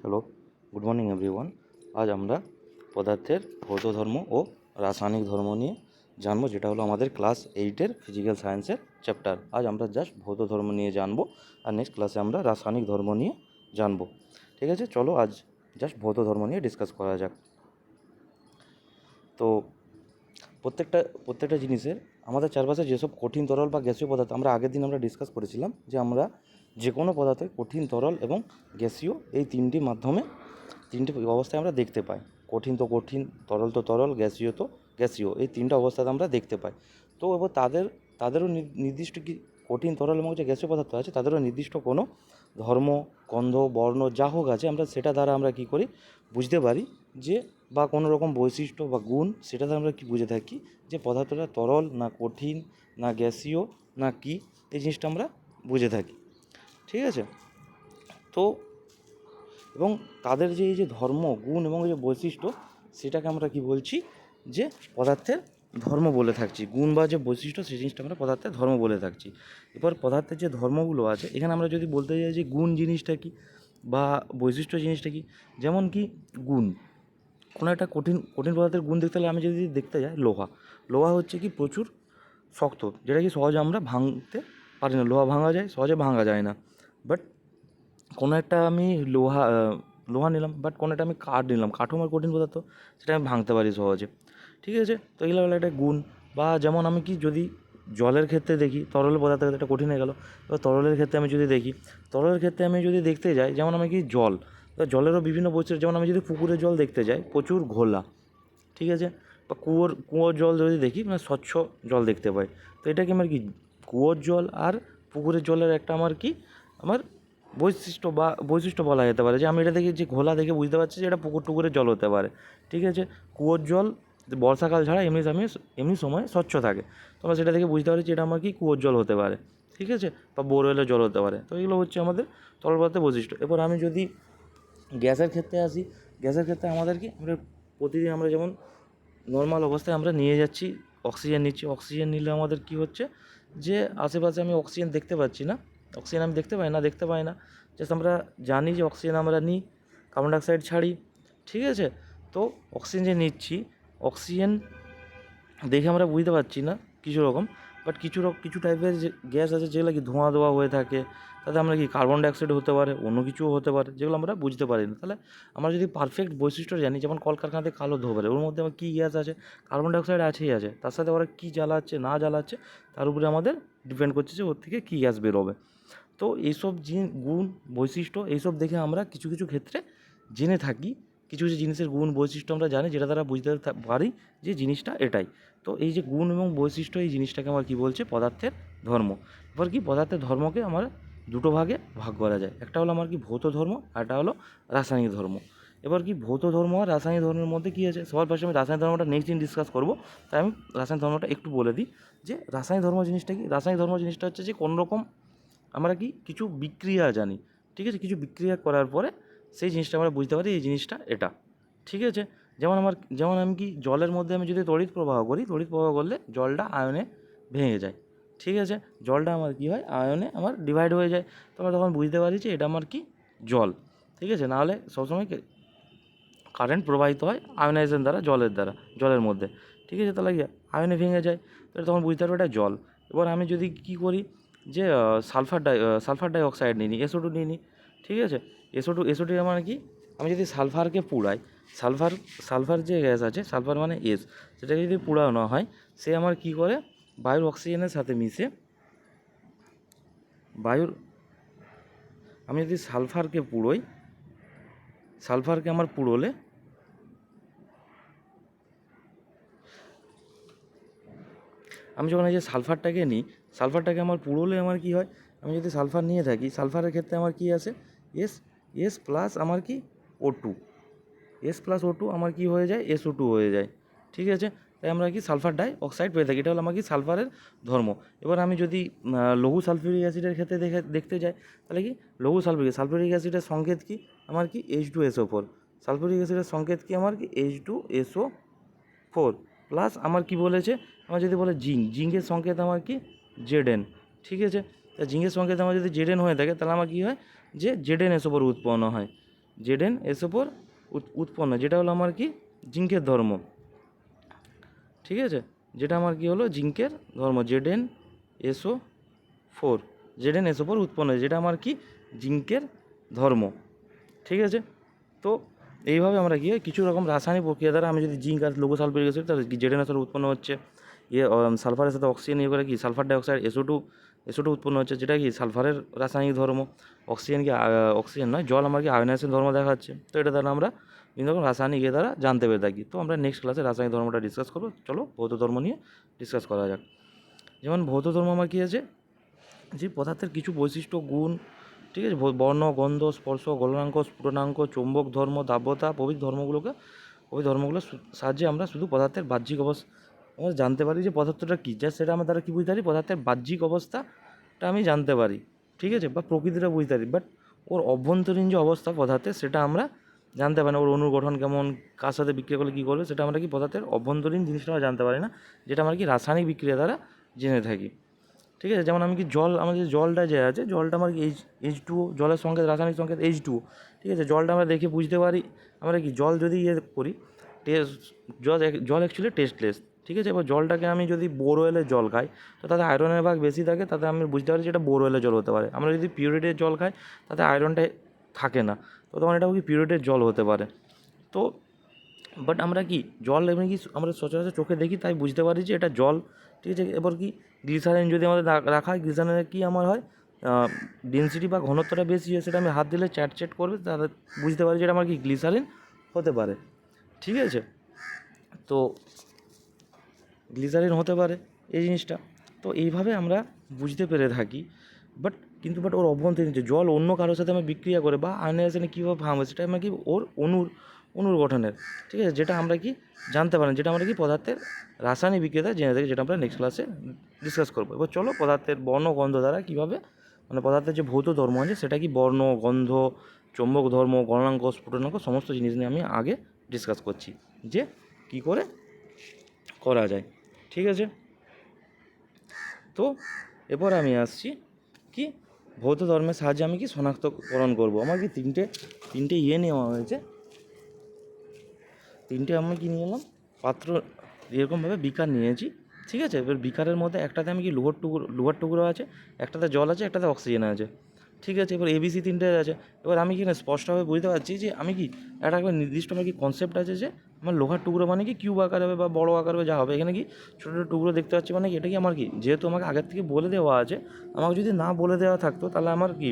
Hello good morning everyone আজ আমরা পদার্থের ভৌত ধর্ম ও রাসায়নিক ধর্ম নিয়ে জানব, যেটা হলো আমাদের ক্লাস এইটের ফিজিক্যাল সায়েন্সের চ্যাপ্টার আজ আমরা জাস্ট ভৌত ধর্ম নিয়ে জানব আর নেক্সট ক্লাসে আমরা রাসায়নিক ধর্ম নিয়ে জানব। ঠিক আছে? চলো আজ জাস্ট ভৌত ধর্ম নিয়ে ডিসকাস করা যাক। তো প্রত্যেকটা প্রত্যেকটা জিনিসের আমাদের চারপাশে যেসব কঠিন তরল বা গ্যাসীয় পদার্থ আমরা আগের দিন আমরা ডিসকাস করেছিলাম যে আমরা যে কোনো পদার্থে কঠিন তরল এবং গ্যাসীয় এই তিনটি মাধ্যমে তিনটি অবস্থায় আমরা দেখতে পাই। কঠিন তো কঠিন, তরল তো তরল, গ্যাসীয় তো গ্যাসীয়। এই তিনটা অবস্থাতে আমরা দেখতে পাই। তো এবার তাদের, তাদেরও নির্দিষ্ট কি কঠিন তরল এবং যে গ্যাসীয় পদার্থ আছে, তাদেরও নির্দিষ্ট কোনো ধর্ম, গন্ধ, বর্ণ যা হোক আছে, আমরা সেটা দ্বারা আমরা কী করি বুঝতে পারি যে, বা কোনো রকম বৈশিষ্ট্য বা গুণ সেটা দ্বারা আমরা কি বুঝে থাকি যে পদার্থটা তরল না কঠিন, না গ্যাসীয়, না কি, এই জিনিসটা আমরা বুঝে থাকি। ঠিক আছে? তো এবং তাদের যে এই যে ধর্ম, গুণ এবং যে বৈশিষ্ট্য, সেটাকে আমরা কি বলছি? যে পদার্থের ধর্ম বলে থাকছি। গুণ বা যে বৈশিষ্ট্য, সেই জিনিসটা আমরা পদার্থের ধর্ম বলে থাকছি। এবার পদার্থের যে ধর্মগুলো আছে, এখানে আমরা যদি বলতে যাই যে গুণ জিনিসটা কি বা বৈশিষ্ট্য জিনিসটা কি? যেমন কি গুণ। কোনো একটা কঠিন কঠিন পদার্থের গুণ দেখতে হলে আমি যদি দেখতে যাই, লোহা। লোহা হচ্ছে কি প্রচুর শক্ত, যেটা কি সহজে আমরা ভাঙতে পারি না। লোহা ভাঙা যায়, সহজে ভাঙা যায় না। বাট কোনো একটা আমি লোহা লোহা নিলাম বাট কোনো একটা আমি কাঠ নিলাম। কাঠও আমার কঠিন পদার্থ সেটা আমি ভাঙতে পারি সহজে। ঠিক আছে? তো এগুলো হলো একটা গুণ। বা যেমন আমি কি যদি জলের ক্ষেত্রে দেখি, তরল পদার্থের ক্ষেত্রে একটা কঠিন হয়ে গেলো। এবার তরলের ক্ষেত্রে আমি যদি দেখি, তরলের ক্ষেত্রে আমি যদি দেখতে যাই, যেমন আমি কি জল জলেরও বিভিন্ন বৈশিষ্ট্য, যেমন আমি যদি পুকুরের জল দেখতে যাই, প্রচুর ঘোলা। ঠিক আছে? বা কুয়োর কুয়োর জল যদি দেখি মানে স্বচ্ছ জল দেখতে পাই। তো এটা কি আমার কি কুয়োর জল আর পুকুরের জলের একটা আমার কি আমার বৈশিষ্ট্য বা বৈশিষ্ট্য বলা যেতে পারে যে আমি এটা দেখে যে ঘোলা দেখে বুঝতে পারছি যে এটা পুকুর টুকুরের জল হতে পারে, ঠিক আছে? কুয়োর জল বর্ষাকাল ছাড়া এমনি সময় এমনি সময় স্বচ্ছ থাকে। তো আমরা সেটা দেখে বুঝতে পারি যে এটা আমার কি কুয়োর জল হতে পারে, ঠিক আছে? বা বোরওয়েলের জল হতে পারে। তো এগুলো হচ্ছে আমাদের তরল পদার্থের বৈশিষ্ট্য। এবার আমি যদি গ্যাসের ক্ষেত্রে আসি, গ্যাসের ক্ষেত্রে আমাদের কি আমরা প্রতিদিন আমরা যেমন নর্মাল অবস্থায় আমরা নিয়ে যাচ্ছি, অক্সিজেন নিচ্ছি, অক্সিজেন নিলে আমাদের কি হচ্ছে? যে আশেপাশে আমি অক্সিজেন দেখতে পাচ্ছি না অক্সিজেন আমি দেখতে পাই না, দেখতে পাই না। জাস্ট আমরা জানি যে অক্সিজেন আমরা নিই কার্বন ডাইঅক্সাইড ছাড়ি, ঠিক আছে? তো অক্সিজেন যে নিচ্ছি, অক্সিজেন দেখে আমরা বুঝতে পারছি না কিছু রকম বাট কিছু কিছু টাইপের যে গ্যাস আছে যেগুলো কি ধোঁয়া ধোয়া হয়ে থাকে, তাতে আমরা কি কার্বন ডাইঅক্সাইড হতে পারে, অন্য কিছুও হতে পারে, যেগুলো আমরা বুঝতে পারি না। তাহলে আমরা যদি পারফেক্ট বৈশিষ্ট্য জানি, যেমন কলকারখানাতে কালো ধোয়া পারে ওর মধ্যে আমার কী গ্যাস আছে? কার্বন ডাইঅক্সাইড আছেই আছে, তার সাথে ওরা কী জ্বালাচ্ছে, না জ্বালাচ্ছে, তার উপরে আমাদের ডিপেন্ড করছে যে ওর থেকে কী গ্যাস বেরোবে। তো এইসব গুণ, বৈশিষ্ট্য এইসব দেখে আমরা কিছু কিছু ক্ষেত্রে জেনে থাকি। কিছু কিছু জিনিসের গুণ, বৈশিষ্ট্য আমরা জানি যেটা দ্বারা বুঝতে পারি যে জিনিসটা এটাই। তো এই যে গুণ এবং বৈশিষ্ট্য এই জিনিসটাকে আমার কী বলছে? পদার্থের ধর্ম। এবার কি পদার্থের ধর্মকে আমার দুটো ভাগে ভাগ করা যায়। একটা হলো আমার কি ভৌত ধর্ম, আর একটা হলো রাসায়নিক ধর্ম। এবার কি ভৌত ধর্ম আর রাসায়নিক ধর্মের মধ্যে কী আছে? সবার পাশে আমি রাসায়নিক ধর্মটা নেক্সট দিন ডিসকাস করব। তাই আমি রাসায়নিক ধর্মটা একটু বলে দিই যে রাসায়নিক ধর্ম জিনিসটা কি? রাসায়নিক ধর্ম জিনিসটা হচ্ছে যে কোনো রকম আমরা কি কিছু বিক্রিয়া জানি, ঠিক আছে? কিছু বিক্রিয়া করার পরে সেই জিনিসটা আমরা বুঝতে পারি, এই জিনিসটা এটা, ঠিক আছে? যেমন আমার, যেমন আমি কি জলের মধ্যে আমি যদি তড়িৎ প্রবাহ করি, তড়িৎ প্রবাহ করলে জলটা আয়নে ভেঙে যায়, ঠিক আছে? জলটা আমার কি হয়? আয়নে আমার ডিভাইড হয়ে যায়। তো আমরা তখন বুঝতে পারি যে এটা আমার কি? জল, ঠিক আছে? নাহলে সবসময় কারেন্ট প্রবাহিত হয় আয়নাইজেশন দ্বারা, জলের দ্বারা, জলের মধ্যে, ঠিক আছে? তাহলে কি আয়নে ভেঙে যায়। তাহলে তখন বুঝতে পারব এটা জল। এবার আমি যদি কী করি? যে sulphur di sulphur dioxide নিই নি, এসও টু নিই নি, ঠিক আছে? এসও টু এসও টু মানে কি? আমি যদি সালফারকে পুড়াই, সালফার সালফার যে গ্যাস আছে, সালফার মানে এস, সেটাকে যদি পুড়ানো হয়, সে আমার কি করে? বায়ুর অক্সিজেনের সাথে মিশে বায়ুর, আমি যদি সালফারকে পুড়োই, সালফারকে আমার পুড়োলে আমি যখন এই যে সালফারটাকে নিই সালফারটাকে আমার পুরোলে আমার কি হয়? আমি যদি সালফার নিয়ে থাকি, সালফারের ক্ষেত্রে আমার কি আছে? এস এস প্লাস আমার কি? O two S plus O two আমার কি হয়ে যায়? এস ও টু হয়ে যায়। ঠিক আছে? তাই আমরা কি সালফার ডাই অক্সাইড পেয়ে থাকি। এটা হলো আমার কি সালফারের ধর্ম। এবার আমি যদি লঘু সালফিউরিক অ্যাসিডের ক্ষেত্রে দেখে, দেখতে যাই, তাহলে কি? লঘু সালফিউরিক সালফিউরিক অ্যাসিডের সংকেত কি? আমার কি? H two SO four sulphuric অ্যাসিডের সংকেত কি আমার কি? H two SO four plus আমার কি বলেছে? আমার যদি বলে জিঙ্ক, জিঙ্কের সংকেত আমার কি? জেড এন ঠিক আছে? তা জিঙ্কের সংকেত আমার যদি জেড এন হয়ে থাকে তাহলে আমার কী হয়? যে জেড এন এসও ফোর উৎপন্ন হয়। জেড এন এস ওপর উৎ- উৎপন্ন যেটা হলো আমার কি? জিঙ্কের ধর্ম। ঠিক আছে? যেটা আমার কি হলো? জিঙ্কের ধর্ম। Z N SO four. Z N S উৎপন্ন হয়েছে, যেটা আমার কি? জিঙ্কের ধর্ম। ঠিক আছে? তো এইভাবে আমরা কি কিছু রকম রাসায়নিক প্রক্রিয়া দ্বারা আমি যদি জিঙ্ক আর লোগো সালফারিক অ্যাসিড তাহলে জেড এন এসও উৎপন্ন হচ্ছে? ইয়ে সালফারের সাথে অক্সিজেন ইয়ে করে কি sulphur dioxide SO two SO two উৎপন্ন হচ্ছে যেটা কি সালফারের রাসায়নিক ধর্ম অক্সিজেন কি অক্সিজেন নয় জল আমার কি ধর্ম দেখাচ্ছে তো এটা দ্বারা আমরা বিভিন্ন রকম রাসায়নিক ইয়ে দ্বারা জানতে পেরে থাকি তো আমরা নেক্সট ক্লাসে রাসায়নিক ধর্মটা ডিসকাস করব চলো ভৌত ধর্ম নিয়ে ডিসকাস করা যাক যেমন ভৌত ধর্ম আমার কী আছে যে পদার্থের কিছু বৈশিষ্ট্য গুণ ঠিক আছে বর্ণ গন্ধ স্পর্শ গলনাঙ্ক স্ফুটনাঙ্ক চৌম্বক ধর্ম দাব্যতা প্রভৃতি ধর্মগুলোকে ওই ধর্মগুলোর সাহায্যে আমরা শুধু পদার্থের বাহ্যিক অবস্থা আমরা জানতে পারি যে পদার্থটা কী, যা সেটা আমরা দ্বারা কী বুঝতে পারি? পদার্থের বাহ্যিক অবস্থাটা আমি জানতে পারি, ঠিক আছে? বা প্রকৃতিটা বুঝতে পারি বাট ওর অভ্যন্তরীণ যে অবস্থা পদার্থের, সেটা আমরা জানতে পারি না। ওর অনুর গঠন কেমন, কার সাথে বিক্রিয়া করলে কী করবে, সেটা আমরা কি পদার্থের অভ্যন্তরীণ জিনিসটা আমরা জানতে পারি না, যেটা আমরা কি রাসায়নিক বিক্রিয়া দ্বারা জেনে থাকি, ঠিক আছে? যেমন আমি কি জল আমাদের জলটা যে আছে, জলটা আমার এইচ এইচ টু জলের সংকেত, রাসায়নিক সংকেত এইচ টু ঠিক আছে? জলটা আমরা দেখে বুঝতে পারি, আমরা কি জল যদি ইয়ে করি টেস্ট জল জল অ্যাকচুয়ালি টেস্টলেস ঠিক আছে? এবার জলটাকে আমি যদি বোরওয়েলের জল খাই, তো তাতে আয়রনের ভাগ বেশি থাকে, তাতে আমি বুঝতে পারি যে এটা বোরওয়েলের জল হতে পারে। আমরা যদি পিউরিটের জল খাই, তাতে আয়রনটা থাকে না। তো তখন এটা কি পিউরিটের জল হতে পারে? তো বাট আমরা কি জল এমনি কি আমরা সচরাচর চোখে দেখি, তাই বুঝতে পারি যে এটা জল, ঠিক আছে? এবার কি গ্লিসারিন যদি আমাদের রাখা হয় গ্লিসারিনের কী আমার হয়? ডেন্সিটি বা ঘনত্বটা বেশি হয়, সেটা আমি হাত দিলে চ্যাট চ্যাট করবে, তাহলে বুঝতে পারি যে এটা আমার কি গ্লিসারিন হতে পারে। ঠিক আছে? তো গ্লিসারিন হতে পারে এই জিনিসটা। তো এইভাবে আমরা বুঝতে পেরে থাকি। বাট কিন্তু বাট ওর অভ্যন্তরীণ যে জল অন্য কারোর সাথে আমি বিক্রিয়া করে বা আয়নাইজেশনে কীভাবে ভাঙবে সেটা আমরা কি ওর অনুর অনুর গঠনের ঠিক আছে? যেটা আমরা কি জানতে পারি না, যেটা আমরা কি পদার্থের রাসায়নিক বিক্রিয়া জেনে থাকি যেটা আমরা নেক্সট ক্লাসে ডিসকাস করব। এবার চলো পদার্থের বর্ণ গন্ধ দ্বারা কীভাবে মানে পদার্থের যে ভৌত ধর্ম আছে সেটা কি বর্ণ গন্ধ চৌম্বক ধর্ম গণনাঙ্ক স্ফুটনাঙ্ক সমস্ত জিনিস নিয়ে আমি আগে ডিসকাস করছি। যে কি করে করা যায়। ঠিক আছে? তো এরপর আমি আসছি কি? ভৌত ধর্মের সাহায্যে আমি কি শনাক্তকরণ করব? আমার কি তিনটে তিনটে ইয়ে নেওয়া হয়েছে। তিনটে আমি কি নিয়ে এলাম? পাত্র এরকমভাবে বিকার নিয়েছি, ঠিক আছে? এবার বিকারের মধ্যে একটাতে আমি কি লোহার টুকরো লোহার টুকরো আছে, একটাতে জল আছে, একটাতে অক্সিজেন আছে, ঠিক আছে? এবার এবিসি তিনটে আছে। এবার আমি কি না স্পষ্টভাবে বুঝতে পারছি যে আমি কি একটা নির্দিষ্ট আমার কি কনসেপ্ট আছে যে আমার লোহার টুকরো মানে কি? কিউব আকার হবে বা বড় আকার হবে, যা হবে। এখানে কি ছোটো ছোটো টুকরো দেখতে পাচ্ছি মানে কি? এটা কি আমার কি? যেহেতু আমাকে আগের থেকে বলে দেওয়া আছে, আমাকে যদি না বলে দেওয়া থাকতো তাহলে আমার কি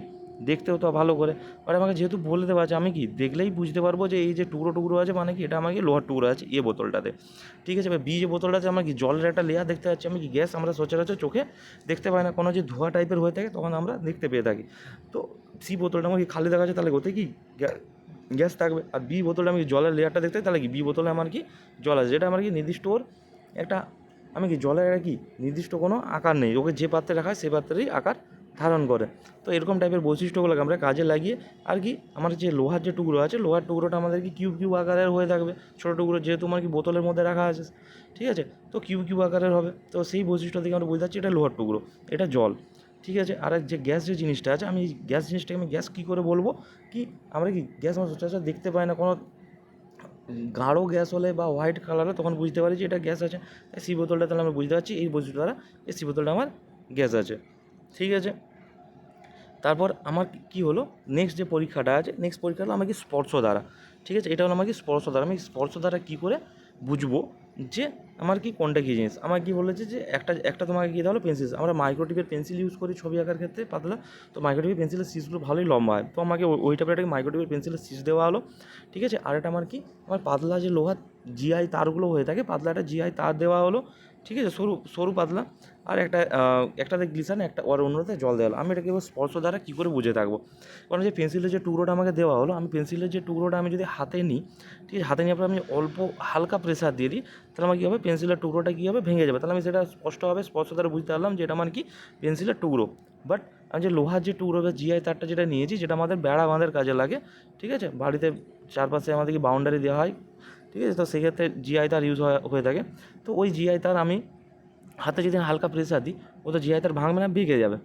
দেখতে হতো ভালো করে। বাট আমাকে যেহেতু বলে দেওয়া আছে, আমি কি দেখলেই বুঝতে পারব যে এই যে টুকরো টুকরো আছে মানে কি? এটা আমার কি লোহার টুকরো আছে এ বোতলটাতে। ঠিক আছে? এবার বি যে বোতলটাতে আমার কি জলের একটা লেয়ার দেখতে পাচ্ছি আমি কি? গ্যাস আমরা সচরাচর চোখে দেখতে পাই না। কোনো যে ধোঁয়া টাইপের হয়ে থাকে, তখন আমরা দেখতে পেয়ে থাকি। তো সি বোতলটা আমার কি খালি দেখা যাচ্ছে তাহলে ওতে কি? গ্যাস থাকবে আর বি বোতলে আমি জলের লেয়ারটা দেখতে তাহলে কি বি বোতলে আমার কি জল আছে? যেটা আমার কি নির্দিষ্ট ওর একটা, আমি কি জলের একটা কি নির্দিষ্ট কোনো আকার নেই, ওকে যে পাত্রে রাখা হয় সেই পাত্রেরই আকার ধারণ করে। তো এরকম টাইপের বৈশিষ্ট্যগুলোকে আমরা কাজে লাগিয়ে, আর কি আমার যে লোহার যে টুকরো আছে, লোহার টুকরোটা আমাদের কি কিউব কিউব আকারের হয়ে থাকবে। ছোটো টুকরো যেহেতু আমার কি বোতলের মধ্যে রাখা আছে, ঠিক আছে? তো কিউব কিউব আকারের হবে। তো সেই বৈশিষ্ট্য থেকে আমরা বুঝতে পারছি এটা লোহার টুকরো, এটা জল। ঠিক আছে, আর যে গ্যাস যে জিনিসটা আছে, আমি গ্যাস জিনিসটাকে আমি গ্যাস কী করে বলব? কি আমরা কি গ্যাস আমরা সচরাচর দেখতে পাই না, কোনো গাঢ় গ্যাস হলে বা হোয়াইট কালার হলে তখন বুঝতে পারি যে এটা গ্যাস আছে। তাই সি বোতলটা তাহলে আমরা বুঝতে পারছি, এই বৈশিষ্ট্য দ্বারা এই সি বোতলটা আমার গ্যাস আছে। ঠিক আছে? তারপর আমার কি হলো? নেক্সট যে পরীক্ষাটা আছে নেক্সট পরীক্ষা হলো আমার কি স্পর্শ দ্বারা। ঠিক আছে? এটা হলো আমার কি স্পর্শ দ্বারা। আমি স্পর্শ দ্বারা কী করে বুঝব? যে আমার কি কোনটা কী জিনিস? আমার কি বলেছে যে একটা একটা তোমাকে কী দেওয়া হলো পেন্সিল আমরা মাইক্রোটিপের পেন্সিল ইউজ করি ছবি আঁকার ক্ষেত্রে পাতলা। তো মাইক্রোটিপের পেন্সিলের সিজগুলো ভালোই লম্বা হয়। তো আমাকে ওই- টাইপের একটা মাইক্রোটিপের পেন্সিলের সিজ দেওয়া হলো। ঠিক আছে? আর এটা আমার কি? আমার পাতলা যে লোহার জিআই তারগুলো হয়ে থাকে, পাতলা একটা জিআই তার দেওয়া হলো। ঠিক আছে, সরু সরু পাতলা। আর একটা একটাতে গ্লিসান একটা, আর অন্যটাতে জল দেওয়া হলো। আমি এটাকে এবার স্পর্শ দ্বারা কী করে বুঝে থাকব? কারণ যে পেন্সিলের যে টুকরোটা আমাকে দেওয়া হলো, আমি পেন্সিলের যে টুকরোটা আমি যদি হাতে নিই, ঠিক আছে, হাতে পর আমি অল্প হালকা প্রেসার দিয়ে দিই, তাহলে আমার কী হবে? পেন্সিলের টুকরোটা কী হবে? ভেঙে যাবে। তাহলে আমি সেটা স্পষ্টভাবে, স্পর্শ দ্বারা বুঝতে পারলাম যে এটা আমার কি? পেন্সিলের টুকরো। বাট আমি যে লোহার যে টুকরো বা জিআই তারটা যেটা নিয়েছি, যেটা আমাদের বেড়া বাঁধের কাজে লাগে, ঠিক আছে? বাড়িতে চারপাশে আমাদের কি বাউন্ডারি দেওয়া হয়? ঠিক আছে? তো সেক্ষেত্রে জিআই তার ইউজ হয়ে থাকে। তো ওই জিআই তার আমি হাতে যদি হালকা প্রেসার দিই, ও তো জিআই তার ভাঙবে না ভেঙে যাবে।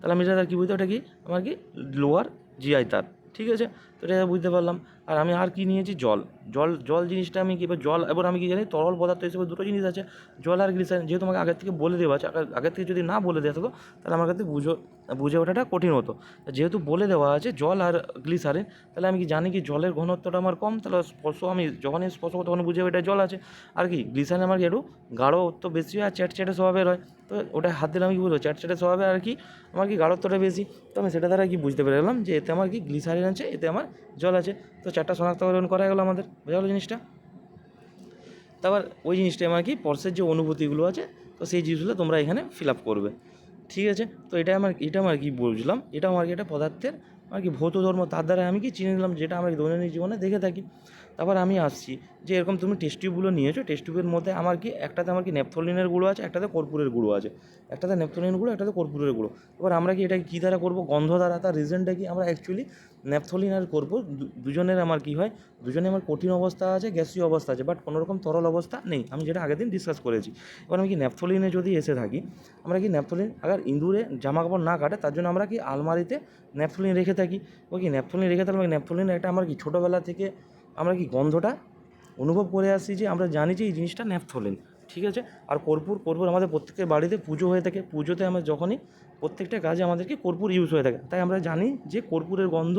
তাহলে আমি যেটা কী বুঝতে, ওটা কি? আমার কি? লোয়ার জিআই তার। ঠিক আছে? তো এটা বুঝতে পারলাম। আর আমি আর কি নিয়েছি? জল। জল জল জিনিসটা আমি কি, এবার জল, এবার আমি কি জানি? তরল পদার্থ হিসেবে দুটো জিনিস আছে। জল আর গ্লিসারিন, যেহেতু আমাকে আগের থেকে বলে দেওয়া আছে, আগে- আগের থেকে যদি না বলে দেওয়া থাকতো, তাহলে আমার কাছে বুঝো বুঝে ওঠাটা কঠিন হতো। যেহেতু বলে দেওয়া আছে জল আর গ্লিসারিন, তাহলে আমি কি জানি কি জলের ঘনত্বটা আমার কম? তাহলে স্পর্শ আমি যখনই স্পর্শ তখন বুঝে এটা জল আছে। আর কি, গ্লিসারিন আমার কি একটু গাঢ়ত্ব বেশি হয় আর চ্যাটচ্যাটে স্বভাবের হয়? তো ওটা হাত দিলে আমি কি বলব চ্যাটচ্যাটে স্বভাবে আর কি আমার কি গাঢ়ত্বটা বেশি? তো আমি সেটা দ্বারা কি বুঝতে পেরে গেলাম যে এতে আমার কি গ্লিসারিন আছে, এতে আমার জল আছে। তো চারটা শনাক্তকরণ করা গেলো আমাদের। বোঝা গেলো জিনিসটা? তারপর ওই জিনিসটা আমার কি পর্সের যে অনুভূতিগুলো আছে, তো সেই জিনিসগুলো তোমরা এখানে ফিল আপ করবে। ঠিক আছে? তো এটা আমার এটা আমার কি বুঝলাম এটা আমার কি একটা পদার্থের আর কি ভৌত ধর্ম, তার দ্বারা আমি কি চিনে নিলাম, যেটা আমরা দৈনন্দিন জীবনে দেখে থাকি। তারপর আমি আসছি। যে এরকম তুমি টেস্ট টিউবগুলো নিয়েছো টেস্ট টিউবের মধ্যে আমার কি, একটাতে আমার কি নেপথলিনের গুঁড়ো আছে, একটাতে কর্পূরের গুঁড়ো আছে। একটাতে নেপথলিন গুঁড়ো, একটাতে কর্পূরের গুঁড়ো। এবার আমরা কি এটা কী দ্বারা করব? গন্ধ দ্বারা। তার রিজনটা কি? আমরা অ্যাকচুয়ালি ন্যাপথলিন আর কর্পূর দুজনের আমার কি হয়? দুজনে আমার কঠিন অবস্থা আছে গ্যাসীয় অবস্থা আছে বাট কোনো রকম তরল অবস্থা নেই। আমি যেটা আগের দিন ডিসকাস করেছি। এবার আমি কি ন্যাপথলিনে যদি এসে থাকি, আমরা কি ন্যাপথলিন আবার ইঁদুরে জামা কাপড় না কাটে, তার জন্য আমরা কি আলমারিতে ন্যাপথলিন রেখে থাকি? ওই কি ন্যাপথলিন রেখে থাকলে ন্যাপথলিন একটা আমার কি ছোটোবেলা থেকে আমরা কি গন্ধটা অনুভব করে আসছি যে আমরা জানি যে এই জিনিসটা ন্যাপথলিন, ঠিক আছে? আর কর্পূর কর্পূর আমাদের প্রত্যেকের বাড়িতে পুজো হয়ে থাকে। পুজোতে আমরা যখনই প্রত্যেকটা কাজে আমাদেরকে কর্পূর ইউজ হয়ে থাকে। তাই আমরা জানি যে কর্পূরের গন্ধ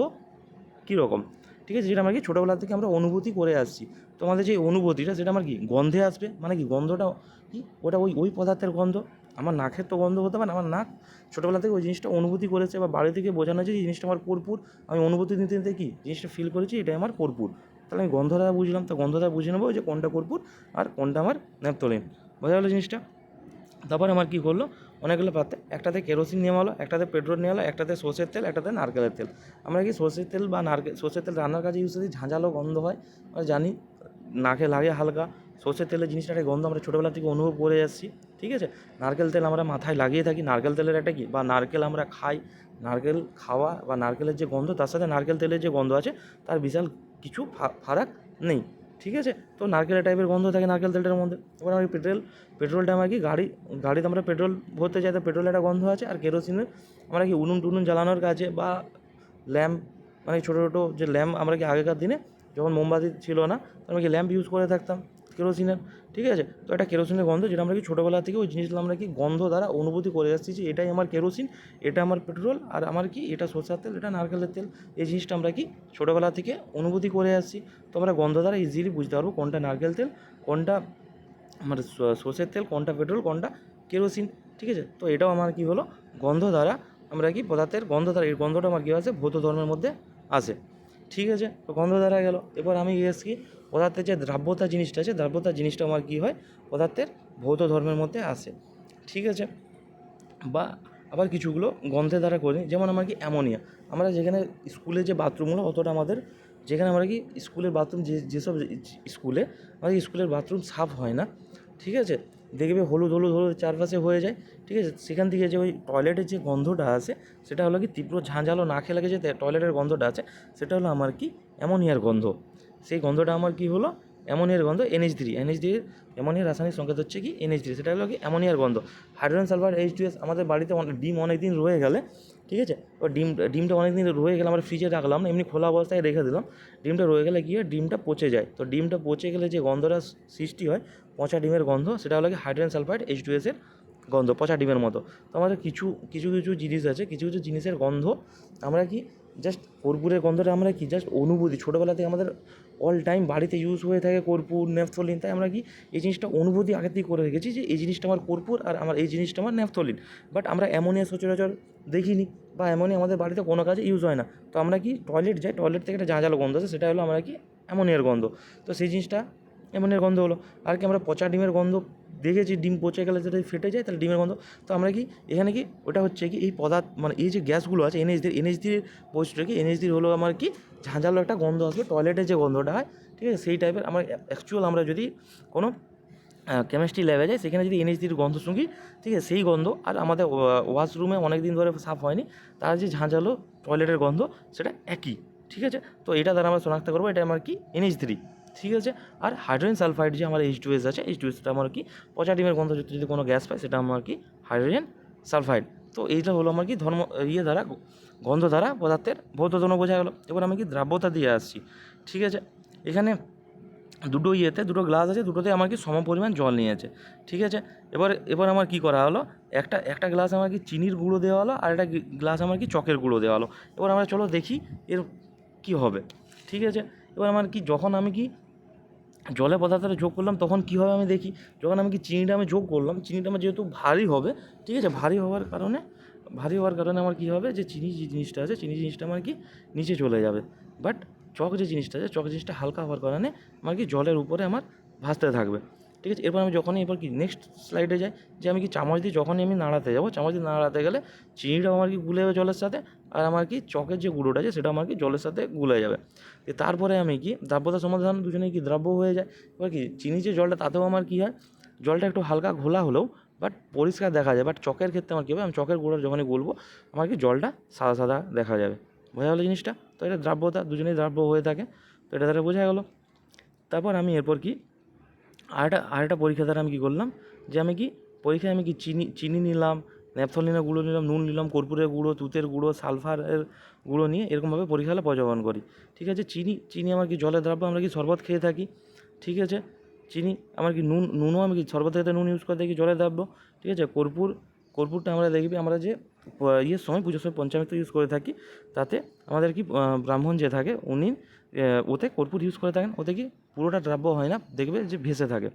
কীরকম, ঠিক আছে? যেটা আমরা কি ছোটোবেলা থেকে আমরা অনুভূতি করে আসছি। তো আমাদের যে অনুভূতিটা, সেটা আমার কি গন্ধে আসবে? মানে কি গন্ধটা কি? ওটা ওই ওই পদার্থের গন্ধ? আমার নাকের তো গন্ধ হতে পারে, আমার নাক ছোটোবেলা থেকে ওই জিনিসটা অনুভূতি করেছে বা বাড়ি থেকে বোঝানো হয়েছে যে জিনিসটা আমার কর্পূর। আমি অনুভূতি নিতে নিতে কি? জিনিসটা ফিল করেছি, এটাই আমার কর্পূর। তাহলে আমি গন্ধটা বুঝলাম, তো গন্ধটা বুঝে নেব যে কোনটা কর্পূর আর কোনটা আমার ন্যাপথলিন। বোঝা গেলো জিনিসটা? তারপর আমার কী করল? অনেকগুলো পাত্রে, একটাতে কেরোসিন নেওয়া হলো, একটাতে পেট্রোল নেওয়া হলো, একটাতে সর্ষের তেল, একটাতে নারকেলের তেল। আমরা কি সর্ষের তেল বা নারকেল, সর্ষের তেল রান্নার কাজে ইউজ করি, ঝাঁঝালো গন্ধ হয়, আমরা জানি নাকে লাগে হালকা। সর্ষের তেলের জিনিসটা একটা গন্ধ আমরা ছোটোবেলা থেকে অনুভব করে আসছি, ঠিক আছে? নারকেল তেল আমরা মাথায় লাগিয়ে থাকি, নারকেল তেলের একটা কি? বা নারকেল আমরা খাই, নারকেল খাওয়া বা নারকেলের যে গন্ধ, তার সাথে নারকেল তেলের যে গন্ধ আছে, তার বিশাল কিছু ফারাক নেই, ঠিক আছে? তো নারকেলের টাইপের গন্ধ থাকে নারকেল তেলটার মধ্যে। এবার আমি পেট্রোল পেট্রোলটা আমার কি গাড়ি, গাড়িতে আমরা পেট্রোল ভরতে যাই, তো পেট্রোলের একটা গন্ধ আছে, আর কেরোসিনের আমরা কি উনুন টুনুন জ্বালানোর কাজে বা ল্যাম্প মানে ছোটো ছোটো যে ল্যাম্প আমরা কি আগেকার দিনে যখন মোমবাতি ছিল না আমরা কি ল্যাম্প ইউজ করে থাকতাম। কেরোসিনের, ঠিক আছে? তো এটা কেরোসিনের গন্ধ যেটা আমরা কি ছোটোবেলা থেকে ওই জিনিসগুলো আমরা কি গন্ধ দ্বারা অনুভূতি করে আসছি যে এটাই আমার কেরোসিন, এটা আমার পেট্রোল আর আমার কি এটা সরষের তেল, এটা নারকেলের তেল। এই জিনিসটা আমরা কি ছোটোবেলা থেকে অনুভূতি করে আসছি। তো আমরা গন্ধ দ্বারা ইজিলি বুঝতে পারব কোনটা নারকেল তেল, কোনটা আমার সর্ষের তেল, কোনটা পেট্রোল, কোনটা কেরোসিন, ঠিক আছে? তো এটাও আমার কি হলো? গন্ধ দ্বারা আমরা কি পদার্থের গন্ধ দ্বারা, এই গন্ধটা আমার কী আছে? ভৌত ধর্মের মধ্যে আসে ঠিক আছে? গন্ধ দ্বারা গেল। এবার আমি এসছি পদার্থের যে দ্রাব্যতা জিনিসটা আছে, দ্রাব্যতা জিনিসটা আমার কী হয়? পদার্থের ভৌত ধর্মের মধ্যে আসে। ঠিক আছে? বা আবার কিছুগুলো গন্ধের দ্বারা করি যেমন আমার কি অ্যামোনিয়া। আমরা যেখানে স্কুলে যে বাথরুমগুলো অতটা আমাদের যেখানে আমরা কি স্কুলের বাথরুম যে, যেসব স্কুলে, আমাদের স্কুলের বাথরুম সাফ হয় না। ঠিক আছে? দেখবে হলুদ হলুদ হলুদ চারপাশে হয়ে যায়, ঠিক আছে? সেখান থেকে যে ওই টয়লেটের যে গন্ধটা আছে, সেটা হলো কি তীব্র ঝাঁঝালো, না খেলে যে টয়লেটের গন্ধটা আছে, সেটা হলো আমার কি অ্যামোনিয়ার গন্ধ। সেই গন্ধটা আমার কি হলো? অ্যামোনিয়ার গন্ধ এনএইচ থ্রি এনএইচ থ্রি অ্যামোনিয়ার রাসায়নিক সংকেত হচ্ছে কি? এনএইচ থ্রি সেটা হলো কি? অ্যামোনিয়ার গন্ধ। Hydrogen sulphur H two S আমাদের বাড়িতে অনেক ডিম অনেক দিন রয়ে গেলে, ঠিক আছে? ও ডিম, ডিমটা অনেক দিন রয়ে গেলে আমরা ফ্রিজে রাখলাম এমনি খোলা অবস্থায় রেখে দিলাম। ডিমটা রয়ে গেলে হয়? ডিমটা পচে যায়। তো ডিমটা পচে গেলে যে গন্ধটা সৃষ্টি হয়, পচা ডিমের গন্ধ, সেটা হলো কি? হাইড্রোজেন সালফাইড এইচ টু এসের গন্ধ, পচা ডিমের মতো। তো আমাদের কিছু কিছু কিছু জিনিস আছে, কিছু কিছু জিনিসের গন্ধ আমরা কি জাস্ট কর্পূরের গন্ধটা আমরা কি জাস্ট অনুভূতি, ছোটোবেলা থেকে আমাদের অল টাইম বাড়িতে ইউজ হয়ে থাকে কর্পূর ন্যাপথলিন তাই আমরা কি এই জিনিসটা অনুভূতি আগে থেকে করে রেখেছি যে এই জিনিসটা আমার কর্পূর আর আমার এই জিনিসটা আমার ন্যাপথলিন বাট আমরা অ্যামোনিয়া সচরাচর দেখিনি বা এমনই আমাদের বাড়িতে কোনো কাজে ইউজ হয় না। তো আমরা কি টয়লেট যাই টয়লেট থেকে একটা ঝাঁঝালো গন্ধ আছে সেটা হলো আমরা কি অ্যামোনিয়ার গন্ধ। তো সেই জিনিসটা অ্যামোনিয়ার গন্ধ হলো। আর কি আমরা পচা ডিমের গন্ধ দেখেছি ডিম পচে গেলে যদি ফেটে যায় তাহলে ডিমের গন্ধ। তো আমরা কি, এখানে কি, ওটা হচ্ছে কি, এই পদার্থ মানে এই যে গ্যাসগুলো আছে এনএইচ দিয়ে এনএইচ দিয়ে বৈশিষ্ট্য কি এনএইচ দিয়ে হলো আমার কি, ঝাঁঝালো একটা গন্ধ আসবে টয়লেটের যে গন্ধটা হয়, ঠিক আছে, সেই টাইপের আমার অ্যাকচুয়াল আমরা যদি কোনো কেমিস্ট্রি ল্যাবে যাই, সেখানে যদি এনএইচ দির গন্ধ শুঁকি ঠিক আছে, সেই গন্ধ, আর আমাদের ওয়াশরুমে অনেক দিন ধরে সাফ হয়নি, তার যে ঝাঁঝালো টয়লেটের গন্ধ, সেটা একই, ঠিক আছে? তো এটা দ্বারা আমরা শনাক্ত করব, এটা আমার কি এনএইচ থ্রি ঠিক আছে? আর হাইড্রোজেন সালফাইড যে আমার এইচ টু এস আছে এইচ টু এসটা আমার কি পচা ডিমের গন্ধ যদি কোনো গ্যাস পায়, সেটা আমার কি হাইড্রোজেন সালফাইড তো এইটা হলো আমার কি ধর্ম ইয়ে দ্বারা, গন্ধ দ্বারা পদার্থের ভৌতধর্ম বোঝা গেলো। এবার আমি কি দ্রাব্যতা দিয়ে আসছি, ঠিক আছে? এখানে দুটো ইয়েতে, দুটো গ্লাস আছে, দুটোতে আমার কি সম পরিমাণ জল নিয়েছে, ঠিক আছে? এবার এবার আমার কি করা হলো, একটা একটা গ্লাস আমার কি চিনির গুঁড়ো দেওয়া হলো, আর একটা গ্লাস আমার কি চকের গুঁড়ো দেওয়া হলো। এবার আমরা চলো দেখি এর কি হবে, ঠিক আছে? এবার আমার কি, যখন আমি কি জলে পদার্থটা যোগ করলাম, তখন কী হবে আমি দেখি। যখন আমি কি চিনিটা আমি যোগ করলাম, চিনিটা আমার যেহেতু ভারী হবে, ঠিক আছে, ভারী হওয়ার কারণে, ভারী হওয়ার কারণে আমার কী হবে যে চিনি যে জিনিসটা আছে, চিনি জিনিসটা আমার কি নিচে চলে যাবে। বাট চক যে জিনিসটা আছে, চক জিনিসটা হালকা হওয়ার কারণে আমার কি জলের উপরে আমার ভাসতে থাকবে। ঠিক আছে? এরপর আমি যখনই এবার কি নেক্সট স্লাইডে যাই, যে আমি কি চামচ দিয়ে যখনই আমি নাড়াতে যাব, চামচ দিয়ে নাড়াতে গেলে চিনিটাও আমার কি গুলে যাবে জলের সাথে, আর আমার কি চকের যে গুঁড়োটা আছে সেটা আমার কি জলের সাথে গুলে যাবে। তারপরে আমি কি, দ্রাব্যতা সমাধান দুজনেই কি দ্রাব্য হয়ে যায়, এবার কি চিনি যে জলটা, তাতেও আমার কী হয়, জলটা একটু হালকা ঘোলা হলেও বাট পরিষ্কার দেখা যায় বাট চকের ক্ষেত্রে আমার কী হবে, আমি চকের গুঁড়ো যখনই গুলবো, আমার কি জলটা সাদা সাদা দেখা যাবে। বোঝা গেলো জিনিসটা? তো এটা দ্রাব্যতা, দুজনেই দ্রাব্য হয়ে থাকে, তো এটা দ্বারা বোঝা গেলো। তারপর আমি এরপর কি আরেকটা আরেকটা পরীক্ষা দ্বারা আমি কী করলাম? যে আমি কি, পরীক্ষায় আমি কি চিনি চিনি নিলাম ন্যাপথলিনের গুঁড়ো নিলাম, নুন নিলাম, কর্পূরের গুঁড়ো, তুতের গুঁড়ো, সালফারের গুঁড়ো নিয়ে এরকমভাবে পরীক্ষা হলে করি। ঠিক আছে? চিনি চিনি আমার কি জলের দ্রাব্য আমরা কি শরবত খেয়ে থাকি? ঠিক আছে? চিনি আমার কি নুন, নুনও আমি কি শরবত খেতে নুন ইউজ করে থাকি জলের দ্রাব্য ঠিক আছে? কর্পূর, কর্পূরটা আমরা দেখবি, আমরা যে ইয়ের সময়, পুজোর সময় পঞ্চামৃত ইউজ করে থাকি, তাতে আমাদের কি ব্রাহ্মণ যে থাকে, উনি ওতে কর্পূর ইউজ করে থাকেন। ওতে কি পুরোটা দ্রাব্য হয় না, দেখবে যে ভেসে থাকে।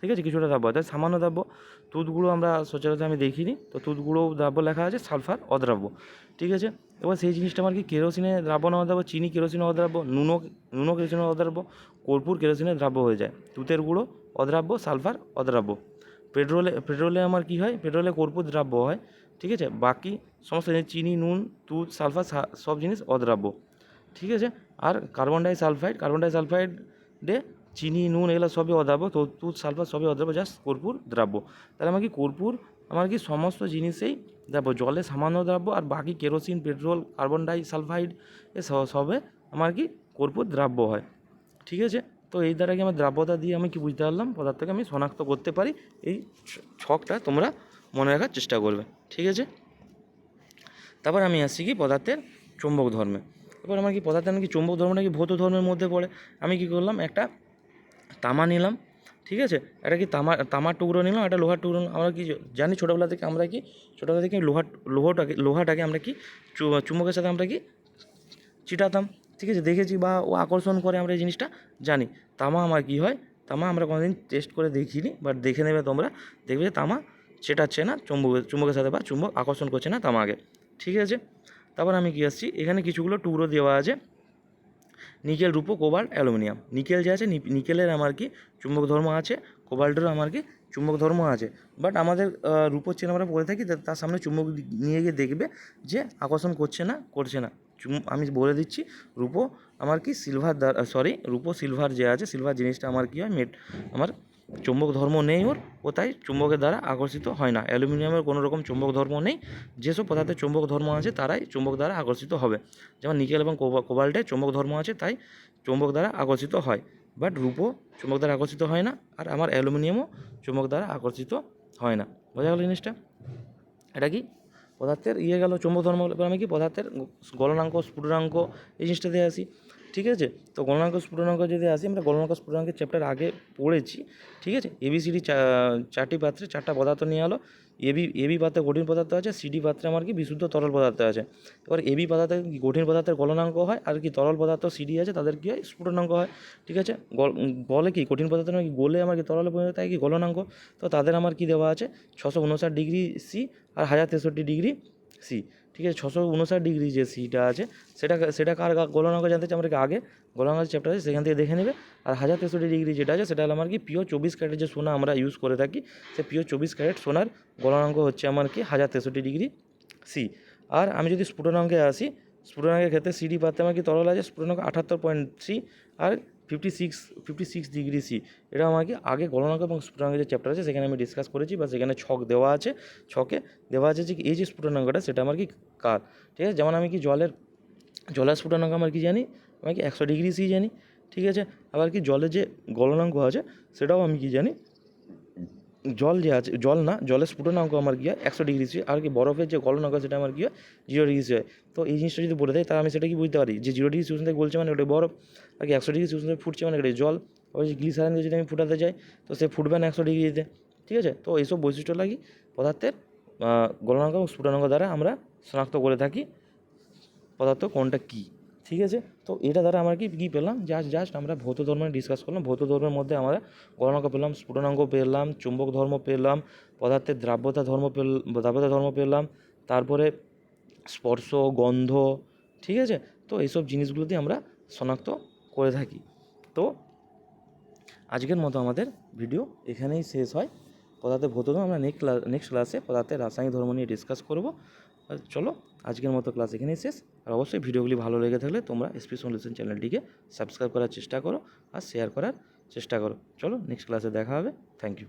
ঠিক আছে? কিছুটা দ্রাব্য। তাই সামান্য দ্রাব্য। তুঁতগুলো আমরা সচরাচর আমি দেখিনি। তো তুঁতগুলো দ্রাব্য লেখা আছে, সালফার অদ্রাব্য। ঠিক আছে? এবার সেই জিনিসটা আমার কি কেরোসিনে দ্রাব্য না অদ্রাব্য চিনি কেরোসিনে অদ্রাব্য নুনও নুনও কেরোসিনে অদ্রাব্য কর্পূর কেরোসিনে দ্রাব্য হয়ে যায়। তুতের গুঁড়ো, অদ্রাব্য, সালফার, অদ্রাব্য। পেট্রোলে পেট্রোলে আমার কি হয়? পেট্রোলে কর্পূর দ্রাব্য হয়। ঠিক আছে? বাকি সমস্ত জিনিস, চিনি, নুন, তুত, সালফার সব জিনিস অদ্রাব্য। ঠিক আছে? আর কার্বন ডাই সালফাইড, কার্বন ডাই সালফাইডে চিনি, নুন এগুলো সবই তো তুত সালফার সবই অদ্রাব্য জাস্ট কর্পূর দ্রাব্য। তাহলে আমার কি কর্পূর? আমার কি সমস্ত জিনিসেই দ্রাব্য, জলে সামান্য দ্রাব্য আর বাকি kerosene, petrol, carbon disulphide, এ সবে আমার কি কর্পূর দ্রাব্য হয়। ঠিক আছে? তো এই দ্বারা কি আমার দ্রাব্যতা দিয়ে আমি কি বুঝতে পারলাম? পদার্থকে আমি শনাক্ত করতে পারি। এই ছকটা তোমরা মনে রাখার চেষ্টা করবে। ঠিক আছে? তারপর আমি আসছি কি পদার্থের চুম্বক ধর্মে। এবার আমার কি পদার্থের নাকি চুম্বক ধর্ম নাকি ভৌত ধর্মের মধ্যে পড়ে? আমি কি করলাম? একটা তামা নিলাম, ঠিক আছে? এটা কি তামা, তামার টুকরো নিলাম, একটা লোহার টুকরো। আমরা কি জানি ছোটোবেলা থেকে আমরা কি, ছোটোবেলা থেকে লোহার লোহটাকে, লোহাটাকে আমরা কি চুম্বকের সাথে আমরা কি চিটাতাম, ঠিক আছে? দেখেছি বা ও আকর্ষণ করে আমরা এই জিনিসটা জানি। তামা আমার কি হয়? তামা আমরা কোনোদিন টেস্ট করে দেখিনি বাট দেখে নেবে তোমরা। দেখবে তামা চেটাচ্ছে না চুম্বকের চুম্বকের সাথে বা চুম্বক আকর্ষণ করছে না তামাকে, ঠিক আছে? তারপর আমি কি আসছি? এখানে কিছুগুলো টুকরো দেওয়া আছে। নিকেল, রূপো, কোবাল্ট, অ্যালুমিনিয়াম। নিকেল যে আছে নিকেলের আমার কি চুম্বক ধর্ম আছে, কোবাল্টেরও আমার কি চুম্বক ধর্ম আছে। বাট আমাদের রূপোর চেন আমরা পড়ে থাকি তার সামনে চুম্বক নিয়ে গিয়ে দেখবে যে আকর্ষণ করছে না করছে না। আমি বলে দিচ্ছি, রূপো আমার কি সিলভার সরি রূপো সিলভার যে আছে সিলভার জিনিসটা আমার কি হয় মেট আমার চুম্বক ধর্ম নেই ওর ও তাই চুম্বকের দ্বারা আকর্ষিত হয় না। অ্যালুমিনিয়ামের কোনো রকম চুম্বক ধর্ম নেই। যেসব পদার্থের চুম্বক ধর্ম আছে তারাই চুম্বক দ্বারা আকর্ষিত হবে। যেমন নিকেল এবং কোবা- কোবাল্টে চুম্বক ধর্ম আছে তাই চুম্বক দ্বারা আকর্ষিত হয়। বাট রূপো চুম্বক দ্বারা আকর্ষিত হয় না আর আমার অ্যালুমিনিয়ামও চুম্বক দ্বারা আকর্ষিত হয় না। বোঝা গেল জিনিসটা? এটা কি? পদার্থের ইয়ে গেল, চুম্বক ধর্ম আমি কি পদার্থের গলনাঙ্ক, স্ফুটনাঙ্ক এই জিনিসটাতে আসি? ঠিক আছে? তো গলনাঙ্ক স্ফুটনাঙ্ক যদি আসি, আমরা গলনাঙ্ক স্ফুটনাঙ্কের চ্যাপ্টার আগে পড়েছি, ঠিক আছে? এবিসিডি চারটি পাত্রে চারটা পদার্থ নিয়ে এলো। এবি এবি পাত্রে কঠিন পদার্থ আছে সিডি পাত্রে আমার কি বিশুদ্ধ তরল পদার্থ আছে। এবার এবি পদার্থে কঠিন পদার্থের গলনাঙ্ক হয়, আর কি তরল পদার্থ সিডি আছে, তাদের কি হয়? স্ফুটনাঙ্ক হয়, ঠিক আছে? গলে কি, কঠিন পদার্থ নয় গোলে আমার কি তরল হয় কি গলনাঙ্ক? তো তাদের আমার কি দেওয়া আছে? ছশো উনষাট ডিগ্রি সি আর হাজার তেষট্টি ডিগ্রি সি ঠিক আছে, ছশো উনষাট ডিগ্রি যে সিটা আছে, সেটা সেটা কার গা- গলনাঙ্ক জানতে চাই, আমরা আগে গলনাঙ্ক চ্যাপ্টার আছে, সেখান থেকে দেখে নেবে। আর হাজার তেষট্টি ডিগ্রি যেটা আছে, সেটা হলো আমার কি পিওর চব্বিশ ক্যারেট যে সোনা আমরা ইউজ করে থাকি, সে পিওর চব্বিশ ক্যারেট সোনার গলনাঙ্ক হচ্ছে আমার কি হাজার তেষট্টি ডিগ্রি সি আর আমি যদি স্ফুটনাঙ্কে আসি, স্ফুটনাঙ্কের ক্ষেত্রে সিডি পাতে আমার কি তরল আছে, স্ফুটনাঙ্ক আঠাত্তর পয়েন্ট থ্রি আর fifty six fifty six degree C এটা আমাকে আগে গলনাঙ্ক এবং স্ফুটনাঙ্কের যে চ্যাপ্টার আছে, সেখানে আমি ডিসকাস করেছি বা সেখানে ছক দেওয়া আছে, ছকে দেওয়া আছে যে এই যে স্ফুটনাঙ্কটা, সেটা আমার কি কার? ঠিক আছে? যেমন আমি কি জলের জলের স্ফুটনাঙ্ক আমার কি জানি? আমি কি একশো ডিগ্রি সি জানি। ঠিক আছে? আবার কি জলের যে গলনাঙ্ক আছে, সেটাও আমি কি জানি? জল যে আছে, জল না, জলের স্ফুটনাঙ্ক আমার গিয়ে একশো ডিগ্রি সে আর কি বরফের যে গলনাঙ্ক সেটা আমার গিয়ে জিরো ডিগ্রি হয়। তো এই জিনিসটা যদি বলে দেয়, তাহলে আমি সেটা কি বুঝতে পারি? যে জিরো ডিগ্রি উষ্ণ থেকে গলছে মানে ওটা বরফ, আর কি একশো ডিগ্রি থেকে ফুটছে মানে ওটা জল। ওই যে গ্লিসারিন দিয়ে যদি আমি ফুটাতে যাই, তো সে ফুটবে না একশো ডিগ্রিতে ঠিক আছে? তো এইসব বৈশিষ্ট্য লাগি পদার্থের গলনাঙ্ক এবং স্ফুটনাঙ্ক দ্বারা আমরা শনাক্ত করে থাকি। পদার্থ কোনটা কী? ঠিক আছে? তো এটা দ্বারা আমরা কি, কী পেলাম? জাস্ট জাস্ট আমরা ভৌত ধর্ম ডিসকাস করলাম। ভৌত ধর্মের মধ্যে আমরা গণনাঙ্ক পেলাম, স্ফুটনাঙ্ক পেলাম, চুম্বক ধর্ম পেলাম, পদার্থের দ্রাব্যতা ধর্ম পেল, দ্রাব্যতা ধর্ম পেলাম, তারপরে স্পর্শ, গন্ধ, ঠিক আছে? তো এইসব জিনিসগুলো দিয়ে আমরা শনাক্ত করে থাকি। তো আজকের মতো আমাদের ভিডিও এখানেই শেষ হয়। পদার্থের ভৌত ধর্ম আমরা নেক্সট ক্লাস নেক্সট ক্লাসে পদার্থের রাসায়নিক ধর্ম নিয়ে ডিসকাস করব। চলো, আজকের মতো ক্লাস এখানেই শেষ। আর অবশ্যই ভিডিওগুলি ভালো লেগে থাকলে তোমরা এসপি সলিউশন চ্যানেলটিকে সাবস্ক্রাইব করার চেষ্টা করো আর শেয়ার করার চেষ্টা করো। চলো নেক্সট ক্লাসে দেখা হবে। Thank you